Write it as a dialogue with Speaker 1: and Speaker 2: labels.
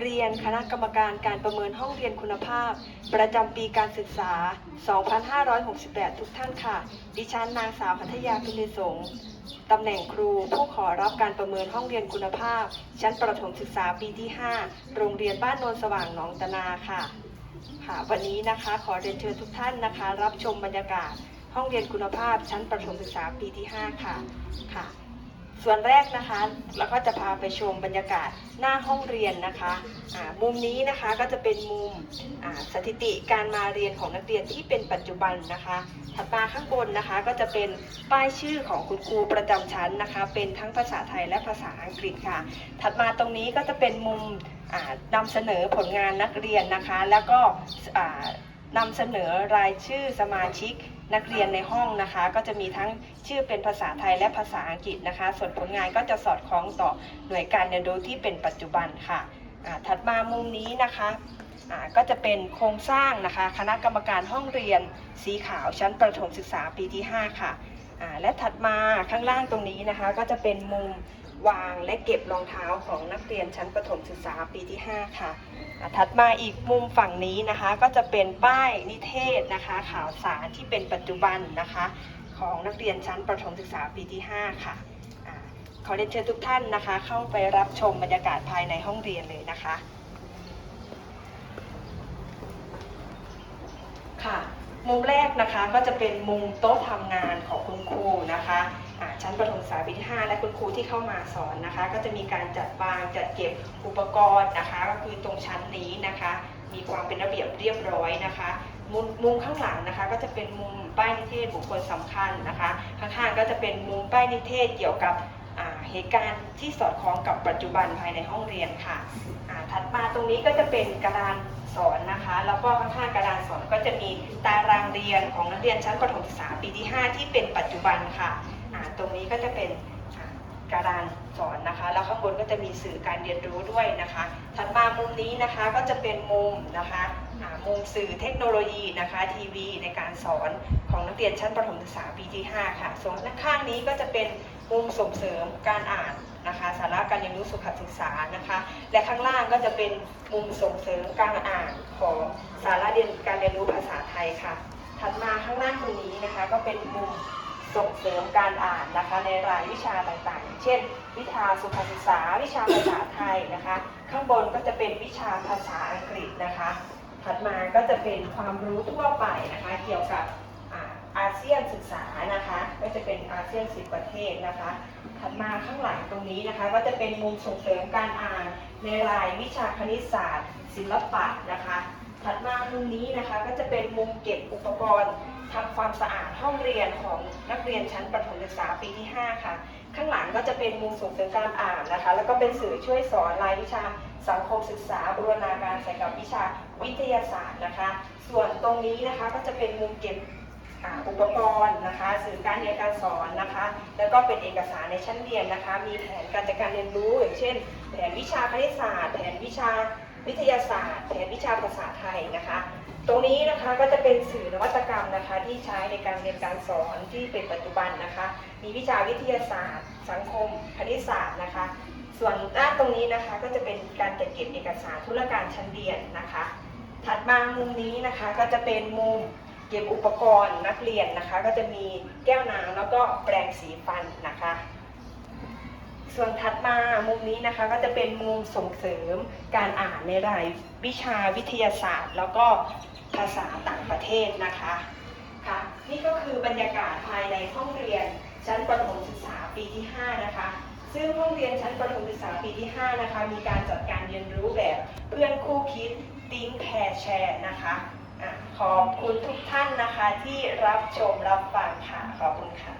Speaker 1: เรียนคณะกรรมการการประเมินห้องเรียนคุณภาพ ประจำปีการศึกษา 2568 ทุกท่านค่ะ ดิฉันนางสาวพัทยาพินิสงตำแหน่งครูผู้ขอรับการประเมินห้องเรียนคุณภาพ ชั้นประถมศึกษาปีที่ 5 โรงเรียนบ้านโนนสว่างหนองตะนาค่ะ ค่ะวันนี้นะคะขอเรียนเชิญทุกท่านนะคะ รับชมบรรยากาศห้องเรียนคุณภาพชั้นประถมศึกษาปีที่ 5 ค่ะค่ะ ส่วนแรกนะคะเราก็จะพาไปชมบรรยากาศหน้าห้องเรียนนะคะมุมนี้นะคะก็จะเป็นมุมสถิติการมาเรียนของนักเรียนที่เป็นปัจจุบันนะคะ ถัดมาข้างบนนะคะก็จะเป็นป้ายชื่อของคุณครูประจำชั้นนะคะ เป็นทั้งภาษาไทยและภาษาอังกฤษค่ะ ถัดมาตรงนี้ก็จะเป็นมุมอ่านำเสนอผลงานนักเรียนนะคะ แล้วก็นำเสนอรายชื่อสมาชิก นักเรียนในห้องนะคะ ก็จะมีทั้งชื่อเป็นภาษาไทยและภาษาอังกฤษนะคะ ส่วนผลงานก็จะสอดคล้องต่อหน่วยการเรียนรู้ที่เป็นปัจจุบันค่ะถัดมามุมนี้นะคะก็จะเป็นโครงสร้างนะคะ คณะกรรมการห้องเรียนสีขาวชั้นประถมศึกษาปีที่ 5 ค่ะและถัดมาข้างล่างตรงนี้นะคะ ก็จะเป็นมุม วางและเก็บรองเท้าของนักเรียนชั้นประถมศึกษาปีที่ 5 ค่ะ ถัดมาอีกมุมฝั่งนี้นะคะก็จะเป็นป้ายนิเทศนะคะ ข่าวสารที่เป็นปัจจุบันนะคะ ของนักเรียนชั้นประถมศึกษาปีที่ 5 ค่ะอาขอเรียนเชิญทุกท่านนะคะ เข้าไปรับชมบรรยากาศภายในห้องเรียนเลยนะคะค่ะมุมแรกนะคะก็จะเป็นมุมโต๊ะทำงานของคุณครูนะคะอ่า ชั้นประถมศึกษาปีที่ 5 และคุณครูที่เข้ามาสอนนะคะ ก็จะมีการจัดวางจัดเก็บอุปกรณ์นะคะ ก็คือตรงชั้นนี้นะคะ มีความเป็นระเบียบเรียบร้อยนะคะมุมมุมข้างหลังนะคะก็จะเป็นมุมป้ายนิเทศบุคคลสำคัญนะคะข้างๆก็จะเป็นมุมป้ายนิเทศเกี่ยวกับเหตุการณ์ที่สอดคล้องกับปัจจุบันภายในห้องเรียนค่ะถัดมาตรงนี้ก็จะเป็นกระดานสอนนะคะ แล้วก็ข้างๆกระดานสอนก็จะมีตารางเรียนของนักเรียนชั้นประถมศึกษาปีที่ 5 ที่เป็นปัจจุบันค่ะ ตรงนี้ก็จะเป็นอ่ากระดานสอนนะคะ แล้วข้างบนก็จะมีสื่อการเรียนรู้ด้วยนะคะ ถัดมามุมนี้นะคะก็จะเป็นมุมนะคะมุมสื่อเทคโนโลยีนะคะทีวีในการสอนของนักเรียนชั้นประถมศึกษาปีที่ 5 ค่ะ ส่วนด้านข้างนี้ก็จะเป็นมุมส่งเสริมการอ่านนะคะสาระการเรียนรู้สุขศึกษานะคะ และข้างล่างก็จะเป็นมุมส่งเสริมการอ่านของสาระเรียนการเรียนรู้ภาษาไทยค่ะ ถัดมาข้างล่างตรงนี้นะคะ ก็เป็นมุม ส่งเสริมการอ่านนะคะในรายวิชาต่างๆ เช่น วิชาสุขศึกษา วิชาภาษาไทยนะคะ ข้างบนก็จะเป็นวิชาภาษาอังกฤษนะคะ ถัดมาก็จะเป็นความรู้ทั่วไปนะคะ เกี่ยวกับอาอาเซียนศึกษานะคะ ก็จะเป็นอาเซียนสิบประเทศนะคะ ถัดมาข้างหลังตรงนี้นะคะ ก็จะเป็นมุมส่งเสริมการอ่านในรายวิชาคณิตศาสตร์ ศิลปะนะคะ ถัดมามุมนี้นะคะก็จะเป็นมุมเก็บอุปกรณ์ทำความสะอาดห้องเรียนของนักเรียนชั้นประถมศึกษาปีที่ 5 ค่ะ ข้างหลังก็จะเป็นมุมส่งเสริมการอ่านนะคะ แล้วก็เป็นสื่อช่วยสอนรายวิชาสังคมศึกษาบูรณาการใส่กับวิชาวิทยาศาสตร์นะคะ ส่วนตรงนี้นะคะก็จะเป็นมุมเก็บอุปกรณ์นะคะ สื่อการเรียนการสอนนะคะ แล้วก็เป็นเอกสารในชั้นเรียนนะคะ มีแผนการจัดการเรียนรู้อย่างเช่น แผนวิชาคณิตศาสตร์ แผนวิชา วิทยาศาสตร์แผนวิชาภาษาไทยนะคะ ตรงนี้นะคะก็จะเป็นสื่อนวัตกรรมนะคะ ที่ใช้ในการเรียนการสอนที่เป็นปัจจุบันนะคะ มีวิชาวิทยาศาสตร์ สังคม คณิตศาสตร์นะคะ ส่วนด้านตรงนี้นะคะก็จะเป็นการจัดเก็บเอกสารธุรการชั้นเรียนนะคะ ถัดมามุมนี้นะคะก็จะเป็นมุมเก็บอุปกรณ์นักเรียนนะคะ ก็จะมีแก้วน้ำแล้วก็แปรงสีฟันนะคะ ส่วนถัดมามุมนี้นะคะก็จะเป็นมุมส่งเสริมการอ่านในรายวิชาวิทยาศาสตร์ แล้วก็ภาษาต่างประเทศนะคะค่ะนี่ก็คือบรรยากาศภายในห้องเรียนชั้นประถมศึกษาปีที่ 5 นะคะ ซึ่งห้องเรียนชั้นประถมศึกษาปีที่ 5 นะคะ มีการจัดการเรียนรู้แบบเพื่อนคู่คิดติ้งแพรแชร์นะคะอะขอบคุณทุกท่านนะคะที่รับชมรับฟังค่ะ ขอบคุณค่ะ